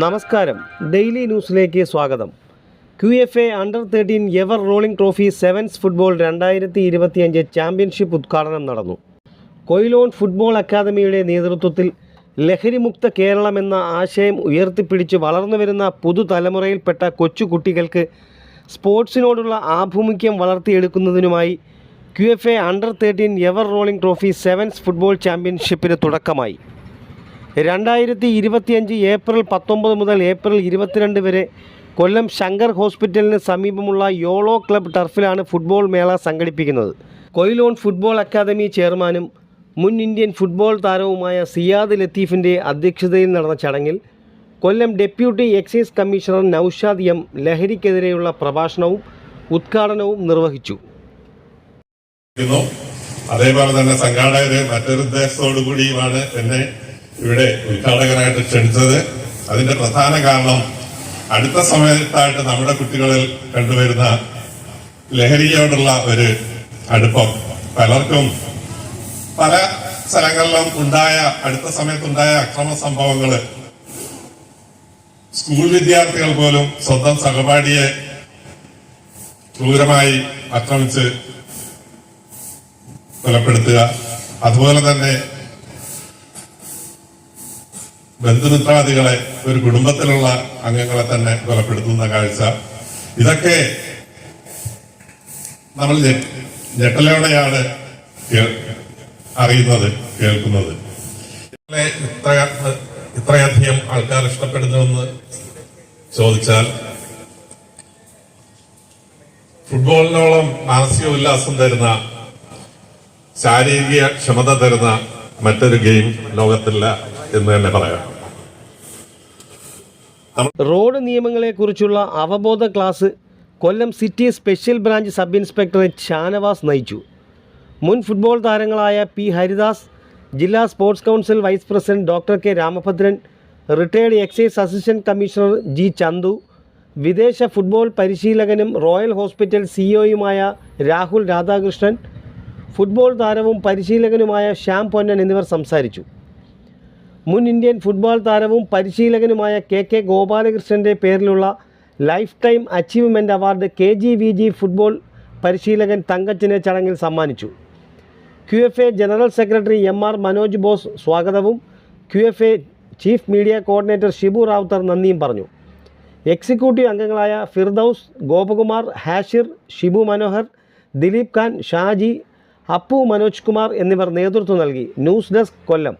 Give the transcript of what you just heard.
നമസ്കാരം. ഡെയിലി ന്യൂസിലേക്ക് സ്വാഗതം. Q F A under thirteen ever rolling trophy sevens football രണ്ടായിരത്തി ഇരുപത്തിയഞ്ച് ചാമ്പ്യൻഷിപ്പ് ഉദ്ഘാടനം നടന്നു. കൊയിലോൺ ഫുട്ബോൾ അക്കാദമിയുടെ നേതൃത്വത്തിൽ ലഹരിമുക്ത കേരളം എന്ന ആശയം ഉയർത്തിപ്പിടിച്ച് വളർന്നുവരുന്ന പുതുതലമുറയിൽപ്പെട്ട കൊച്ചുകുട്ടികൾക്ക് സ്പോർട്സിനോടുള്ള ആഭിമുഖ്യം വളർത്തിയെടുക്കുന്നതിനുമായി Q F A under thirteen ever rolling trophy sevens football ചാമ്പ്യൻഷിപ്പിന് തുടക്കമായി. രണ്ടായിരത്തി ഇരുപത്തിയഞ്ച് ഏപ്രിൽ പത്തൊമ്പത് മുതൽ ഏപ്രിൽ ഇരുപത്തിരണ്ട് വരെ കൊല്ലം ശങ്കർ ഹോസ്പിറ്റലിന് സമീപമുള്ള യോളോ ക്ലബ് ടർഫിലാണ് ഫുട്ബോൾ മേള സംഘടിപ്പിക്കുന്നത്. കൊയിലോൺ ഫുട്ബോൾ അക്കാദമി ചെയർമാനും മുൻ ഇന്ത്യൻ ഫുട്ബോൾ താരവുമായ സിയാദ് ലത്തീഫിന്റെ അധ്യക്ഷതയിൽ നടന്ന ചടങ്ങിൽ Kollam deputy excise commissioner Naushad M ലഹരിക്കെതിരെയുള്ള പ്രഭാഷണവും ഉദ്ഘാടനവും നിർവഹിച്ചു. അതേപോലെ തന്നെ സംഘാടകര് മറ്റൊരു ഉദ്ദേശത്തോടു കൂടിയുമാണ് എന്നെ ഇവിടെ ഉദ്ഘാടകനായിട്ട് ക്ഷണിച്ചത്. അതിന്റെ പ്രധാന കാരണം അടുത്ത സമയത്തായിട്ട് നമ്മുടെ കുട്ടികളിൽ കണ്ടുവരുന്ന ലഹരിയോടുള്ള ഒരു അടുപ്പം. പലർക്കും പല സ്ഥലങ്ങളിലും ഉണ്ടായ അടുത്ത സമയത്തുണ്ടായ അക്രമ സംഭവങ്ങൾ സ്കൂൾ വിദ്യാർത്ഥികൾ പോലും സ്വന്തം സഹപാഠിയെ ക്രൂരമായി ആക്രമിച്ച് കൊലപ്പെടുത്തുക. അതുപോലെ തന്നെ ബന്ധുമിത്രാദികളെ ഒരു കുടുംബത്തിലുള്ള അംഗങ്ങളെ തന്നെ കൊലപ്പെടുത്തുന്ന കാഴ്ച. ഇതൊക്കെ നമ്മൾ ഞെട്ടലോടെയാണ് അറിയുന്നത് കേൾക്കുന്നത്. ഇത്ര ഇത്രയധികം ആൾക്കാർ ഇഷ്ടപ്പെടുന്നുവെന്ന് ചോദിച്ചാൽ ഫുട്ബോളിനോളം മാനസിക ഉല്ലാസം തരുന്ന ശാരീരിക ക്ഷമത തരുന്ന മറ്റൊരു ഗെയിം ലോകത്തില്ല എന്ന് തന്നെ പറയാം. റോഡ് നിയമങ്ങളെക്കുറിച്ചുള്ള അവബോധ class Kollam city special branch sub inspector Shanavas നയിച്ചു. മുൻ ഫുട്ബോൾ താരങ്ങളായ പി ഹരിദാസ് ജില്ലാ sports council vice president doctor K Ramabhadran retired excise assistant commissioner G Chandu വിദേശ ഫുട്ബോൾ പരിശീലകനും റോയൽ ഹോസ്പിറ്റൽ സിഇഒയുമായ രാഹുൽ രാധാകൃഷ്ണൻ ഫുട്ബോൾ താരവും പരിശീലകനുമായ ശ്യാം പൊന്നൻ എന്നിവർ സംസാരിച്ചു. മുൻ ഇന്ത്യൻ ഫുട്ബോൾ താരവും പരിശീലകനുമായ കെ കെ ഗോപാലകൃഷ്ണന്റെ പേരിലുള്ള life time achievement award K G V G football പരിശീലകൻ തങ്കച്ചിനെ ചടങ്ങിൽ സമ്മാനിച്ചു. Q F A general secretary M R Manoj Bose സ്വാഗതവും Q F A chief media coordinator Shibu Ravuthar നന്ദിയും പറഞ്ഞു. എക്സിക്യൂട്ടീവ് അംഗങ്ങളായ ഫിർദൌസ് ഗോപകുമാർ ഹാഷിർ ഷിബു മനോഹർ ദിലീപ് ഖാൻ ഷാജി അപ്പു മനോജ് കുമാർ എന്നിവർ നേതൃത്വം നൽകി. News desk Kollam.